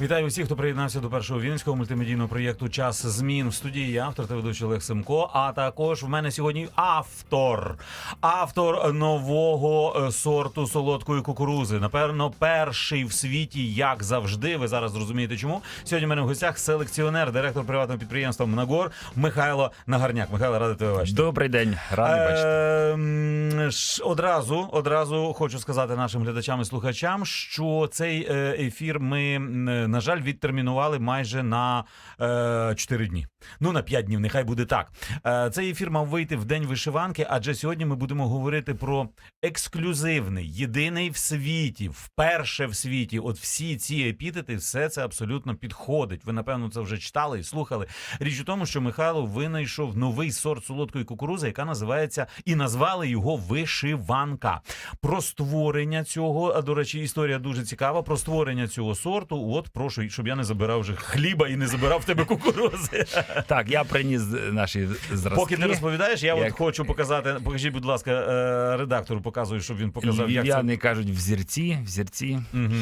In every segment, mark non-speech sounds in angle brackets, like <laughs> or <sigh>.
Вітаю усіх, хто приєднався до першого вінського мультимедійного проєкту Час змін в студії. Я автор та ведучий Олег Семко. А також в мене сьогодні автор, автор нового е, сорту солодкої кукурузи. Напевно, перший в світі, як завжди. Ви зараз зрозумієте, чому сьогодні в мене в гостях селекціонер, директор приватного підприємства Мнагор Михайло Нагарняк. Михайло, радий тебе бачити. Добрий день, радий бачити. Ем, Одразу, одразу хочу сказати нашим глядачам і слухачам, що цей е, ефір ми, м, на жаль, відтермінували майже на е, 4 дні. Ну, на 5 днів, нехай буде так. Е, Цей ефір мав вийти в день вишиванки, адже сьогодні ми будемо говорити про ексклюзивний, єдиний в світі, вперше в світі. От всі ці епітети, все це абсолютно підходить. Ви, напевно, це вже читали і слухали. Річ у тому, що Михайло винайшов новий сорт солодкої кукурузи, яка називається і назвали його вишиванка. Про створення цього, до речі, історія дуже цікава. Про створення цього сорту. От прошу, щоб я не забирав вже хліба і не забирав в тебе кукурузи. <laughs> Так, я приніс наші зразки. Поки ти розповідаєш, я Як- от хочу показати. Покажіть, будь ласка, е, редактору показую, щоб він показав, як це. не кажуть взірці, взірці. Угу.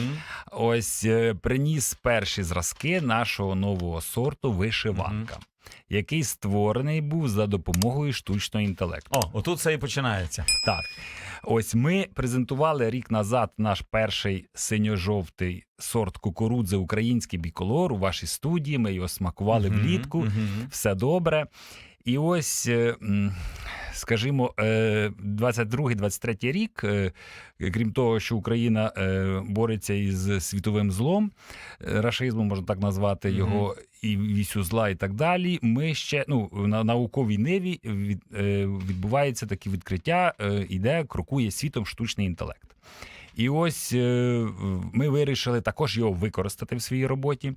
Ось е, приніс перші зразки нашого нового сорту вишиванка, який створений був за допомогою штучного інтелекту. О, отут це і починається. Так. Ось ми презентували рік назад наш перший синьо-жовтий сорт кукурудзи український біколор у вашій студії. Ми його смакували влітку. мгм. все добре. І ось, е, скажімо, е, 22-23 рік, е, крім того, що Україна е, бореться із світовим злом, е, рашизмом, можна так назвати його, і вісю зла, і так далі. Ми ще ну, на науковій ниві від, е, відбувається таке відкриття, е, іде, крокує світом штучний інтелект. І ось е, ми вирішили також його використати в своїй роботі.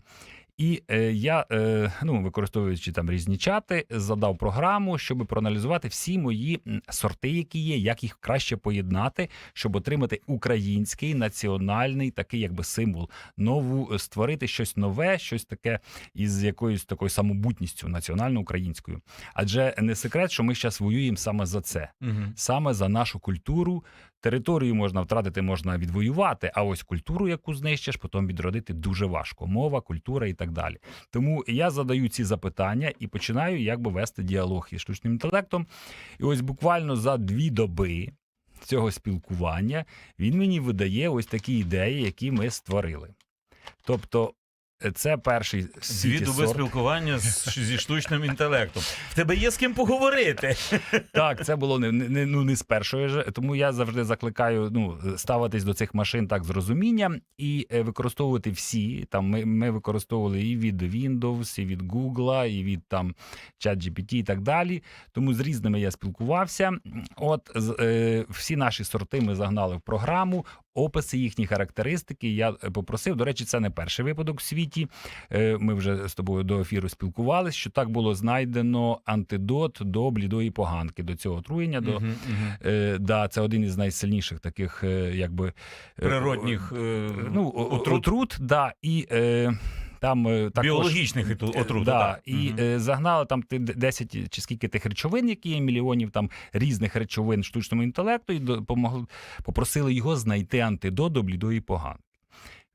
І е, я, е, ну, використовуючи там різні чати, задав програму, щоб проаналізувати всі мої сорти, які є, як їх краще поєднати, щоб отримати український національний такий, якби символ, нову е, створити щось нове, щось таке із якоюсь такою самобутністю національно-українською. Адже не секрет, що ми зараз воюємо саме за це Мгм. саме за нашу культуру. Територію можна втратити, можна відвоювати, а ось культуру, яку знищиш, потім відродити дуже важко. Мова, культура і так далі. Тому я задаю ці запитання і починаю якби вести діалог із штучним інтелектом. І ось буквально за дві доби цього спілкування він мені видає ось такі ідеї, які ми створили. Тобто, це перший сорт. спілкування з, зі штучним інтелектом. В тебе є з ким поговорити. <laughs> Так, це було не, не, ну, не з першої ж. Тому я завжди закликаю ну, ставитись до цих машин так з розумінням і е, використовувати всі. Там ми, ми використовували і від Windows, і від Google, і від там ChatGPT і так далі. Тому з різними я спілкувався. От з- е, всі наші сорти ми загнали в програму. Описи їхні характеристики. Я е, попросив. До речі, це не перший випадок в світі. Е, Ми вже з тобою до ефіру спілкувалися, що так було знайдено антидот до блідої поганки, до цього отруєння. До мгм. е, да, це один із найсильніших таких, е, якби Природних ну, отрут. отрут, да, і там також, біологічних отрут. да, так. і е, загнали там ти- 10 чи скільки тих речовин, які є мільйонів там різних речовин штучному інтелекту, і допомогли, попросили його знайти антидот до блідої поганки.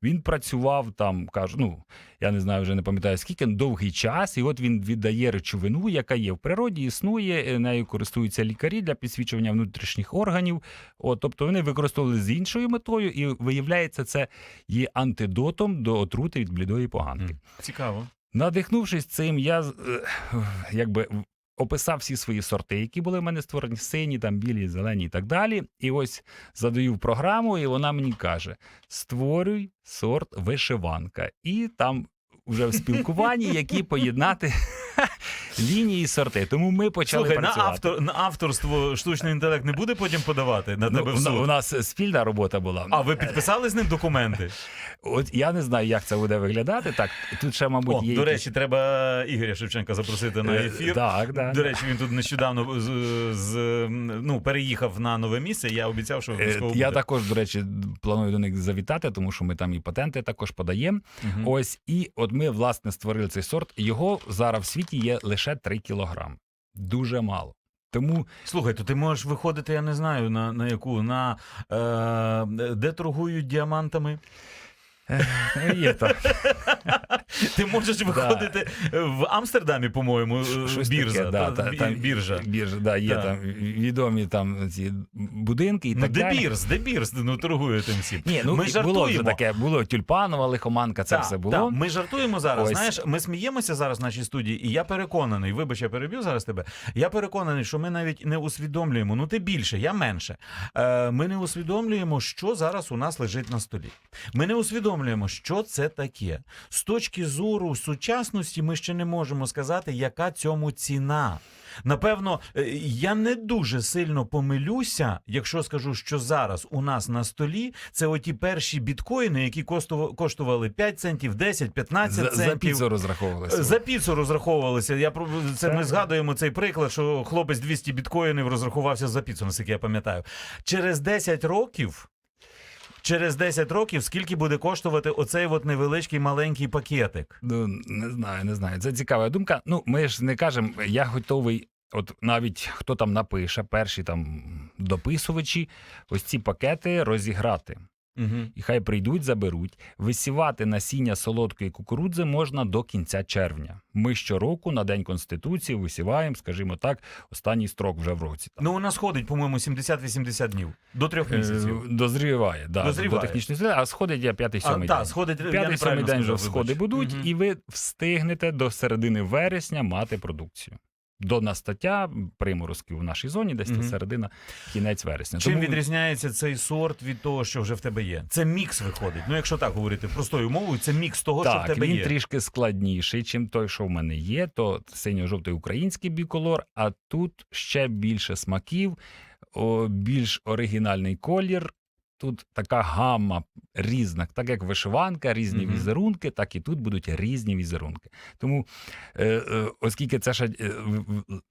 Він працював там, кажу, ну я не знаю, вже не пам'ятаю скільки, довгий час, і от він віддає речовину, яка є в природі, існує, е, нею користуються лікарі для підсвічування внутрішніх органів. От, тобто вони використовували з іншою метою, і виявляється, це є антидотом до отрути від блідої поганки. Цікаво. Надихнувшись цим, я е, якби описав всі свої сорти, які були в мене створені сині, там білі, зелені і так далі. І ось задаю програму, і вона мені каже: створюй сорт вишиванка. І там вже в спілкуванні, які поєднати <laughs> лінії сорти. Тому ми почали Слухай, на, автор, на авторство штучний інтелект не буде потім подавати на Ну, тебе в у, суд? у нас спільна робота була. А ви підписали з ним документи? От я не знаю, як це буде виглядати. Так, тут ще, мабуть, О, є. до якісь- речі, треба Ігоря Шевченка запросити на Е, ефір. Так, так. До речі, він тут нещодавно з, з, ну, переїхав на нове місце. Я обіцяв, що Е, обов'язково Я буде. також, до речі, планую до них завітати, тому що ми там і патенти також подаємо. Мгм. Ось і от ми власне створили цей сорт. Його зараз в світі є лише 3 кілограми. Дуже мало. Тому Слухай, то ти можеш виходити, я не знаю, на, на яку, на е, де торгують діамантами. Є так. <laughs> Ти можеш виходити в Амстердамі, по-моєму, е, біржа. да, та, та- там, біржа. Біржа, да, є там відомі там ці будинки і Ну, так де далі. бірз, де бірз, ну торгує тим всім. Ні, ну ми жартуємо. було вже таке, було тюльпанова лихоманка, це все було. ми жартуємо зараз. Ось. Знаєш, ми сміємося зараз в нашій студії, і я переконаний, вибач, я переб'ю зараз тебе. Я переконаний, що ми навіть не усвідомлюємо. Ну ти більше, я менше. Е, ми не усвідомлюємо, що зараз у нас лежить на столі. Ми не усвідомлюємо, що це таке. З точки зору сучасності, ми ще не можемо сказати, яка цьому ціна. Напевно, е, я не дуже сильно помилюся, якщо скажу, що зараз у нас на столі це оті перші біткоїни, які коштували, коштували 5 центів, 10, 15 За, центів. за піцу розраховувалися. За піцу розраховувалися. Я про це ми згадуємо цей приклад, що хлопець 200 біткоїнів розрахувався за піцу, наскільки я пам'ятаю. Через 10 років. Через 10 років скільки буде коштувати оцей от невеличкий маленький пакетик? Ну, не знаю, не знаю. Це цікава думка. Ну, ми ж не кажемо, я готовий. От навіть хто там напише, перші там дописувачі, ось ці пакети розіграти. Угу. І хай прийдуть, заберуть. Висівати насіння солодкої кукурудзи можна до кінця червня. Ми щороку на День Конституції висіваємо, скажімо так, останній строк вже в році. Ну, у нас ходить, по-моєму, 70-80 днів до трьох місяців. Е, Дозріває, да, Дозріває. до технічної сили, а сходить я п'ятий сьомий день. сходить П'ятий сьомий день вже сходи будуть, Мгм. і ви встигнете до середини вересня мати продукцію. До настаття приморозків в нашій зоні, десь Мгм. це середина, кінець вересня. Чим Тому відрізняється цей сорт від того, що вже в тебе є? Це мікс виходить. Ну, якщо так говорити простою мовою, це мікс того, що в тебе він є. трішки складніший, чим той, що в мене є. То синьо-жовтий український біколор, а тут ще більше смаків, більш оригінальний колір. Тут така гамма різна, так як вишиванка, різні Мгм. візерунки, так і тут будуть різні візерунки. Тому, е, е, оскільки це ще, е,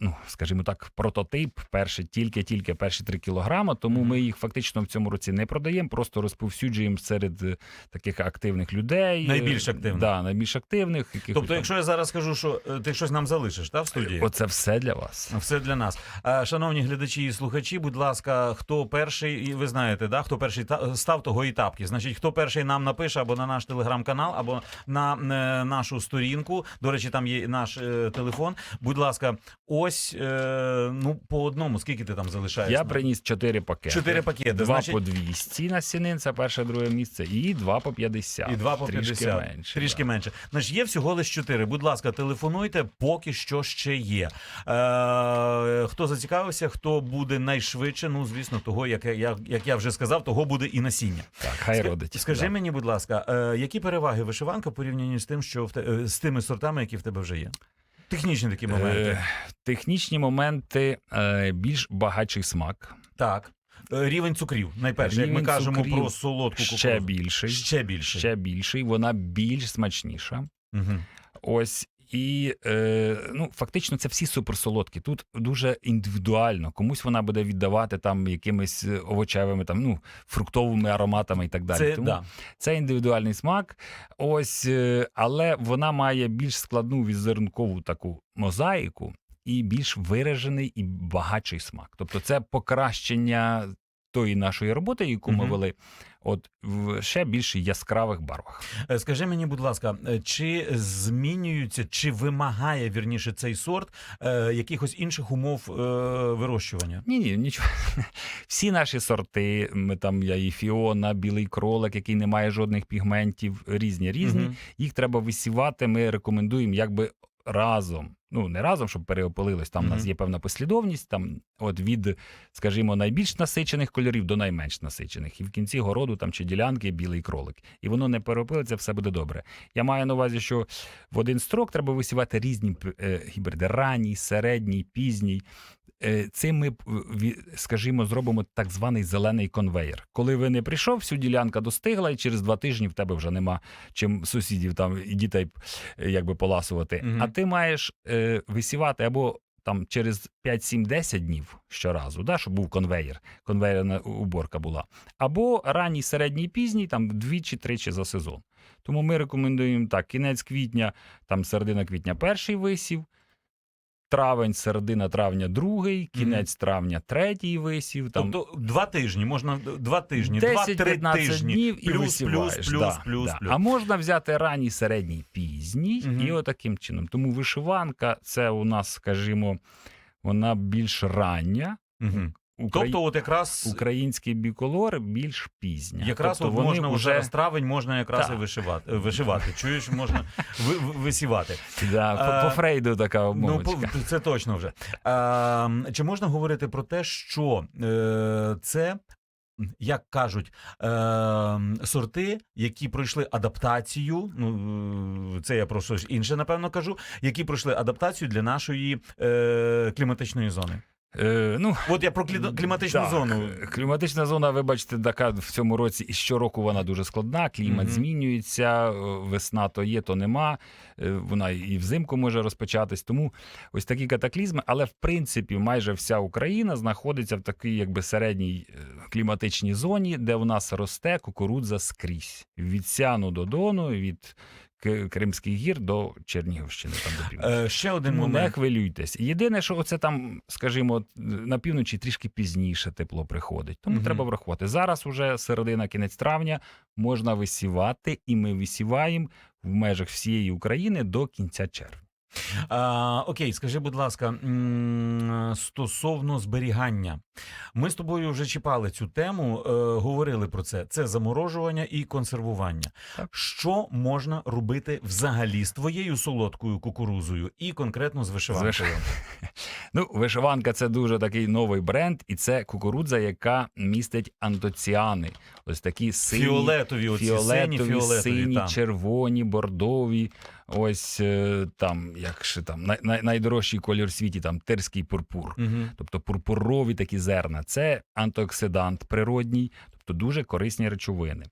ну, скажімо так, прототип, перші, тільки-тільки перші три кілограма, тому Мгм. ми їх фактично в цьому році не продаємо, просто розповсюджуємо серед таких активних людей. Найбільш активних. Да, найбільш активних. Якихось Тобто, там- якщо я зараз скажу, що ти щось нам залишиш, та, в студії? Оце все для вас. Все для нас. Шановні глядачі і слухачі, будь ласка, хто перший, і ви знаєте, да, хто перший та- став, того і тапки. Значить, хто перший нам напише або на наш телеграм-канал, або на е, нашу сторінку. До речі, там є наш е, телефон. Будь ласка, ось е, ну по одному. Скільки ти там залишаєш? Я приніс чотири пакети. Чотири пакети, Два значить- по 200 на сінин, це перше, друге місце, і два по 50. І два по Трішки 50. менше. Трішки да. менше. Значить, є всього лише чотири. Будь ласка, телефонуйте, поки що ще є. Е, хто зацікавився, хто буде найшвидше, ну звісно, того, як я, як, як я вже сказав, того буде і насіння. Так, хай родить. Скажи да. мені, будь ласка, е, які переваги вишиванка порівняні з тим, що в те, е, з тими сортами, які в тебе вже є? Технічні такі моменти. Е, технічні моменти, е, більш багатший смак. Так. Е, Рівень цукрів. Найперше, як ми кажемо про солодку Ще більший. Ще більше. Ще більший, вона більш смачніша. Угу. Ось. І е, ну, фактично це всі суперсолодкі. Тут дуже індивідуально. Комусь вона буде віддавати там якимись е, овочевими, там, ну, фруктовими ароматами і так далі. Це, Тому да. це індивідуальний смак. Ось, е, але вона має більш складну візерункову таку мозаїку і більш виражений і багатший смак. Тобто, це покращення тої нашої роботи, яку ми Мгм. вели, от в ще більш яскравих барвах. Е, Скажи мені, будь ласка, е, чи змінюється, чи вимагає вірніше цей сорт е, якихось інших умов е, вирощування? Ні, ні, нічого. <laughs> Всі наші сорти, ми там я і Фіона, білий кролик, який не має жодних пігментів, різні різні. Мгм. Їх треба висівати. Ми рекомендуємо якби разом. Ну, не разом, щоб переопилилось. Там у нас є певна послідовність, там от від, скажімо, найбільш насичених кольорів до найменш насичених. І в кінці городу там чи ділянки білий кролик. І воно не переопилиться, все буде добре. Я маю на увазі, що в один строк треба висівати різні е, гібриди: ранній, середній, пізній. Е, Цим ми, скажімо, зробимо так званий зелений конвейер. Коли ви не прийшов, всю ділянка достигла, і через два тижні в тебе вже нема чим сусідів там і дітей е, якби поласувати. Мгм. А ти маєш е, висівати або там через 5, 7, 10 днів щоразу, да, щоб був конвейер, конвейерна уборка була. Або ранній, середній, пізній, там двічі-тричі за сезон. Тому ми рекомендуємо так: кінець квітня, там середина квітня перший висів. Травень, середина травня другий, кінець травня третій висів. Там Тобто два тижні, можна два тижні, два-три тижні. днів і плюс, висіваєш. плюс, плюс, да, плюс, да. плюс. А можна взяти ранній, середній, пізній. mm -hmm. і отаким чином. Тому вишиванка це у нас, скажімо, вона більш рання. Угу. Украї... Тобто, от якраз Український біколор більш пізня. Якраз тобто от можна вже зараз травень, можна якраз Так. і вишивати. е, Вишивати. Чуєш, можна <laughs> ви- ви- висівати. да, по, А, по Фрейду така Ну, обмовочка. по- це точно вже. А, чи можна говорити про те, що е, це. Як кажуть, е, сорти, які пройшли адаптацію, ну е, це я про щось інше, напевно, кажу, які пройшли адаптацію для нашої е, кліматичної зони. Е, ну, От я про клі- кліматичну так, зону. Кліматична зона, ви бачите, така в цьому році і щороку вона дуже складна. Клімат Мгм. змінюється, е, весна то є, то нема. Е, Вона і взимку може розпочатись. Тому ось такі катаклізми. Але в принципі, майже вся Україна знаходиться в такій, якби середній кліматичній зоні, де в нас росте кукурудза скрізь від Сяну до Дону, від Кримських гір до Чернігівщини. Там до півночі. Е, ще один Тому не хвилюйтесь. Єдине, що оце там, скажімо, на півночі трішки пізніше тепло приходить. Тому угу. треба врахувати. Зараз уже середина кінець травня можна висівати, і ми висіваємо в межах всієї України до кінця червня. А, окей, скажи, будь ласка, стосовно зберігання, ми з тобою вже чіпали цю тему, е, говорили про це. Це заморожування і консервування. Так. Що можна робити взагалі з твоєю солодкою кукурузою і конкретно з вишиванкою? виш- <laughs> Ну, вишиванка це дуже такий новий бренд, і це кукурудза, яка містить антоціани. Ось такі сині, Фіолетові, оці сині, фіолетові, фіолетові. сині, червоні, бордові. Ось е, там, як ще там, най, най, найдорожчий колір в світі, там терський пурпур. Мгм. Тобто пурпурові такі зерна. Це антиоксидант природній, тобто дуже корисні речовини.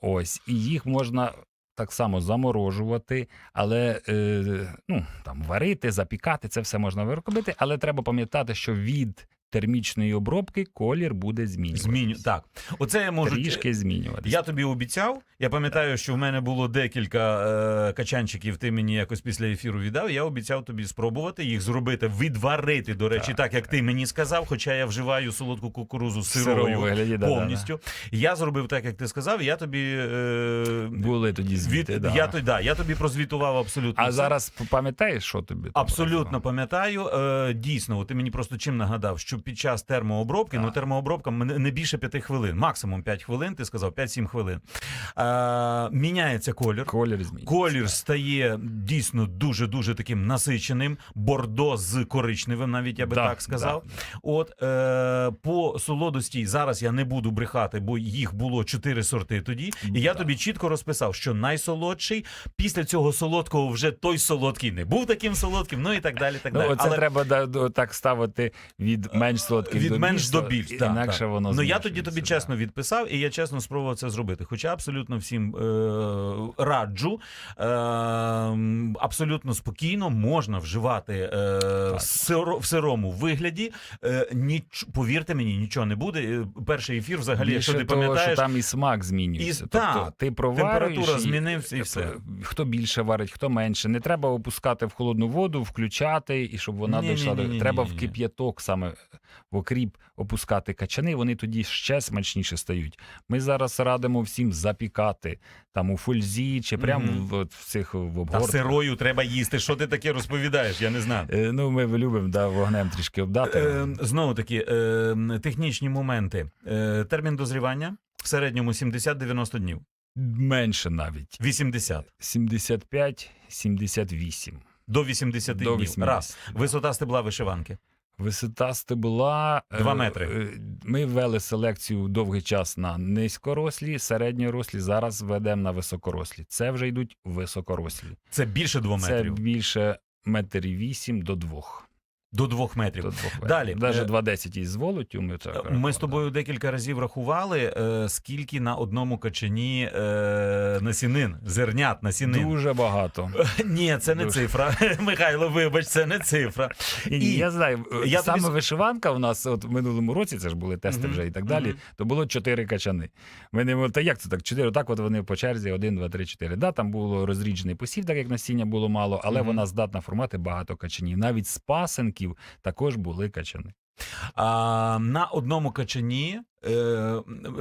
Ось, і їх можна. Так само заморожувати, але е, ну, там, варити, запікати, це все можна робити, але треба пам'ятати, що від термічної обробки колір буде змінюватися. Зміню. Так, оце я можу Трішки змінюватися. Я тобі обіцяв. Я пам'ятаю, що в мене було декілька е, качанчиків. Ти мені якось після ефіру віддав. Я обіцяв тобі спробувати їх зробити, відварити. До речі, так, Так, як ти мені сказав. Хоча я вживаю солодку кукурузу сирою вигляді, да, да, да. повністю. Я зробив так, як ти сказав. Я тобі е, Були тоді від, да. я, то- да, я тобі прозвітував абсолютно. А все. зараз пам'ятаєш, що тобі? там Абсолютно пам'ятаю. Е, дійсно, ти мені просто чим нагадав, що під час термообробки, ну термообробка мене- не більше 5 хвилин, максимум 5 хвилин, ти сказав 5-7 хвилин. Е, міняється колір. Колір змінюється. Колір стає дійсно дуже дуже таким насиченим, бордо з коричневим, навіть я би Да, так сказав. да. От е, по солодості зараз я не буду брехати, бо їх було чотири сорти тоді. І я тобі чітко розписав, що найсолодший після цього солодкого вже той солодкий не був таким солодким. Ну і так далі. Так Ну, далі. оце треба да, так ставити від менш солодких від до менш більш, до більш. і- Так, інакше так. воно Ну я тоді тобі да. чесно відписав, і я чесно спробував це зробити. Хоча абсолютно всім е, раджу, е, абсолютно спокійно можна вживати е, в, сиро, в сирому вигляді. Е, ніч, повірте мені, нічого не буде. Е, Перший ефір, взагалі, Більше якщо ти того, пам'ятаєш, що там і смак змінюється. І- тобто ти проварюєш, температура змінився і все. Тобто, Хто більше варить, хто менше. Не треба опускати в холодну воду, включати, і щоб вона дійшла до. Треба в кип'яток саме в окріп опускати качани, вони тоді ще смачніше стають. Ми зараз радимо всім запікати там у фользі чи прямо Мгм. в, от в цих в та сирою треба їсти. Що ти таке розповідаєш? Я не знаю. Е, Ну, ми любимо да, вогнем трішки обдати. Е, знову таки, е, технічні моменти. Е, термін дозрівання в середньому 70-90 днів. Менше навіть. 80. 75-78. До 80 До днів. 80. Раз. Висота стебла вишиванки. Висота стебла. е, Два метри. е, Ми ввели селекцію довгий час на низькорослі, середньорослі. Зараз ведемо на високорослі. Це вже йдуть високорослі. Це більше двох метрів. Це більше метрів вісім до двох. До 2 метрів. До двох метрів. Далі. Навіть Е, 2,10 із волоттю ми так. Ми з тобою декілька разів рахували, е, скільки на одному качані е, насінин, зернят насінин. Дуже багато. <laughs> Ні, це не Дуже. цифра. <laughs> Михайло, вибач, це не цифра. Ні, І я знаю, я саме тобі вишиванка у нас от в минулому році, це ж були тести Мгм, вже і так далі, мгм. то було чотири качани. Ми не та як це так? Чотири, так от вони по черзі, один, два, три, чотири. Да, там було розріджений посів, так як насіння було мало, але Мгм. вона здатна формувати багато качанів. Навіть з пасенків також були качани. А, на одному качані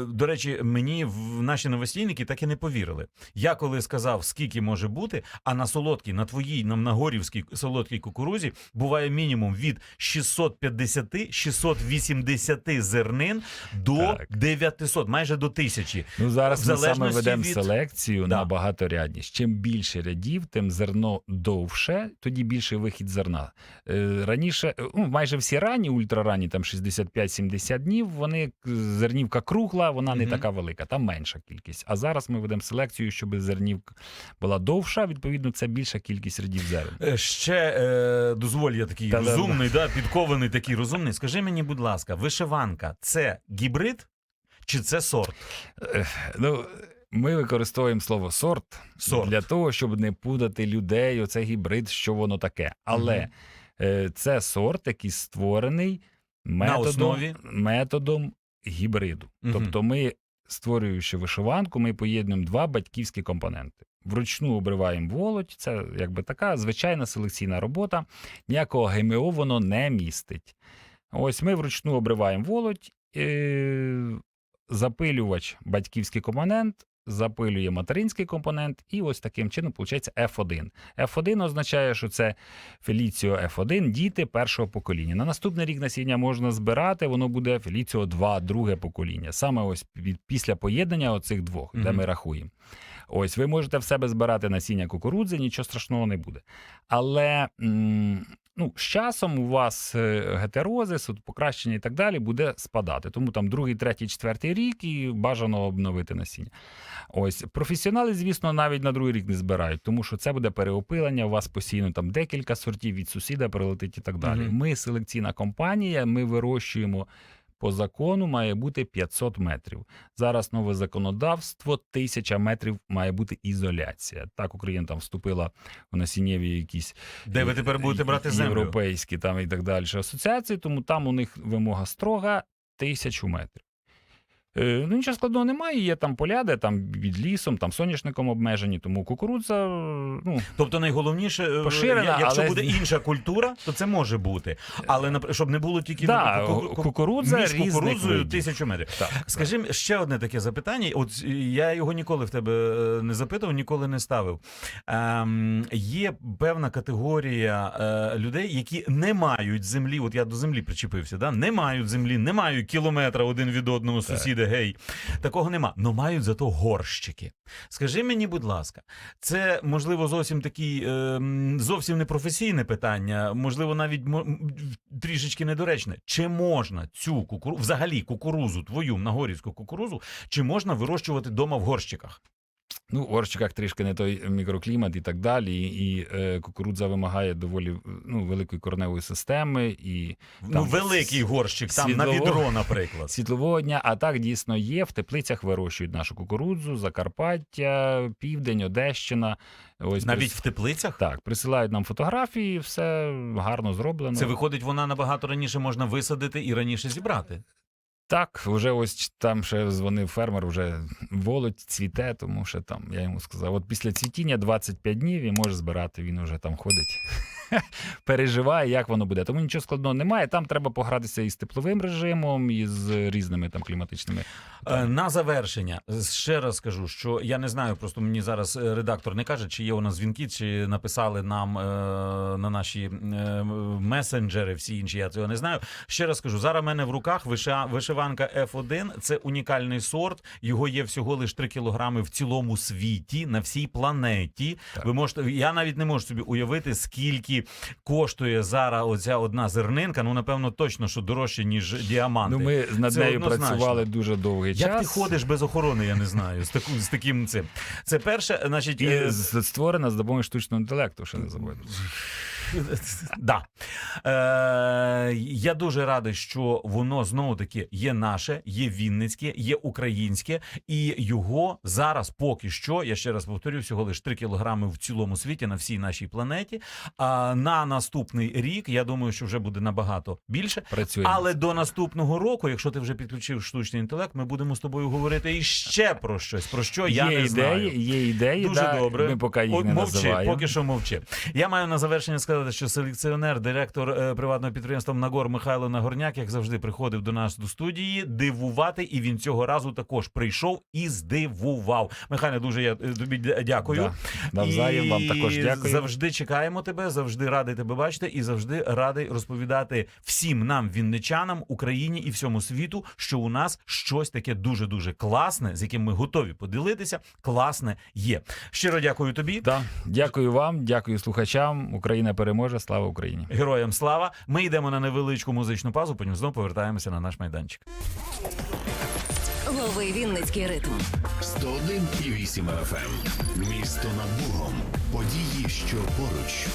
до речі, мені в наші новостійники так і не повірили. Я коли сказав, скільки може бути, а на солодкій, на твоїй, на, на горівській солодкій кукурузі буває мінімум від 650-680 зернин до Так. 900, майже до тисячі. Ну зараз ми саме ведемо від- селекцію Да. на багаторядність. Чим більше рядів, тим зерно довше, тоді більший вихід зерна. Е, Раніше, е, ну, майже всі ранні, ультраранні, там 65-70 днів, вони е, зернівка кругла, вона не така велика, там менша кількість. А зараз ми ведемо селекцію, щоб зернівка була довша, відповідно, це більша кількість рядів зерен. Е, Ще е, дозволь, я такий Та-да-да. розумний, да, підкований такий розумний. Скажи мені, будь ласка, вишиванка це гібрид чи це сорт? Е, Ну, ми використовуємо слово сорт, Сорт. для того, щоб не путати людей. Оце гібрид, що воно таке. Але Мгм. е, це сорт, який створений методом, методом гібриду. Угу. Тобто, ми, створюючи вишиванку, ми поєднуємо два батьківські компоненти. Вручну обриваємо волоть, це якби така звичайна селекційна робота. Ніякого ГМО воно не містить. Ось ми вручну обриваємо волоть, е, запилювач батьківський компонент, запилює материнський компонент, і ось таким чином виходить F1. F1 означає, що це Феліціо F1, діти першого покоління. На наступний рік насіння можна збирати, воно буде Феліціо 2, друге покоління. Саме ось після поєднання оцих двох, де Мгм. ми рахуємо. Ось ви можете в себе збирати насіння кукурудзи, нічого страшного не буде. Але м, ну, з часом у вас е, гетерозис, покращення і так далі буде спадати. Тому там другий, третій, четвертий рік і бажано обновити насіння. Ось професіонали, звісно, навіть на другий рік не збирають, тому що це буде переопилення. У вас постійно там декілька сортів від сусіда прилетить і так далі. Угу. Ми селекційна компанія, ми вирощуємо. По закону має бути 500 метрів. Зараз нове законодавство, 1000 метрів має бути ізоляція. Так Україна там вступила в насіннєві якісь Де ви тепер будете брати землю? європейські там і так далі асоціації, тому там у них вимога строга тисячу метрів. Е, ну, нічого складного немає, є там поля, де там від лісом, там соняшником обмежені, тому кукурудза, е, ну, Тобто найголовніше, е, Поширена, якщо але- буде інша культура, то це може бути. Але щоб не було тільки да, ку- ку- кукурудза між кукурудзою тисячу метрів. Так, Скажи м- ще одне таке запитання. От я його ніколи в тебе е, не запитував, ніколи не ставив. Ем, є певна категорія е, людей, які не мають землі. От я до землі причепився, да? не мають землі, не мають кілометра один від одного Так. Сусіда. Гей, такого нема. Но мають зато горщики. Скажи мені, будь ласка, це можливо зовсім такі ем, зовсім не професійне питання, можливо, навіть трішечки недоречне. Чи можна цю кукуру взагалі кукурузу, твою нагорівську кукурузу, чи можна вирощувати вдома в горщиках? Ну, в горщиках трішки не той мікроклімат і так далі. І е, кукурудза вимагає доволі ну, великої кореневої системи і ну, великий горщик, там на відро, наприклад. <laughs> світлового дня. А так дійсно є. В теплицях вирощують нашу кукурудзу, Закарпаття, Південь, Одещина. Ось Навіть прис- в теплицях? так, присилають нам фотографії, все гарно зроблено. Це виходить, вона набагато раніше можна висадити і раніше зібрати. Так, вже ось там ще дзвонив фермер, вже волоть цвіте, тому що там я йому сказав: от після цвітіння 25 днів і може збирати. Він уже там ходить, <laughs> переживає, як воно буде. Тому нічого складного немає. Там треба погратися із тепловим режимом, і з різними там кліматичними. Е, На завершення ще раз скажу, що я не знаю, просто мені зараз е, редактор не каже, чи є у нас дзвінки, чи написали нам е, на наші месенджери, всі інші. Я цього не знаю. Ще раз скажу, зараз в мене в руках вишиванка F1. Це унікальний сорт. Його є всього лише 3 кілограми в цілому світі на всій планеті. Так. Ви можете, я навіть не можу собі уявити, скільки коштує зараз оця одна зернинка. Ну напевно, точно що дорожче ніж діаманти. Ну, ми над нею працювали дуже довгий Як час. ти ходиш без охорони, я не знаю. З, таку, з таким цим. Це перше, значить. І е, створена з допомогою штучного інтелекту, ще не забудь. <laughs> Да. Е, я дуже радий, що воно знову таки є наше, є вінницьке, є українське, і його зараз поки що, я ще раз повторю, всього лише 3 кілограми в цілому світі на всій нашій планеті. А на наступний рік я думаю, що вже буде набагато більше. Працюємо. Але до наступного року, якщо ти вже підключив штучний інтелект, ми будемо з тобою говорити іще про щось, про що я є не ідеї, знаю. є ідеї, Дуже да, добре. Ми поки їх не мовчи, називаємо. поки що мовчи. Я маю на завершення сказати сказати, що селекціонер, директор е, приватного підприємства Нагор Михайло Нагорняк, як завжди, приходив до нас до студії дивувати, і він цього разу також прийшов і здивував. Михайло, дуже я е, тобі дякую. Да. Навзаєм вам також дякую. Завжди чекаємо тебе, завжди радий тебе бачити, і завжди радий розповідати всім нам, вінничанам, Україні і всьому світу, що у нас щось таке дуже дуже класне, з яким ми готові поділитися. Класне є. Щиро дякую тобі. Да. Дякую вам, дякую слухачам. Україна переможе. Слава Україні! Героям слава. Ми йдемо на невеличку музичну пазу, потім знову повертаємося на наш майданчик. Новий Вінницький ритм. 101,8 FM. Місто над Богом. Події, що поруч.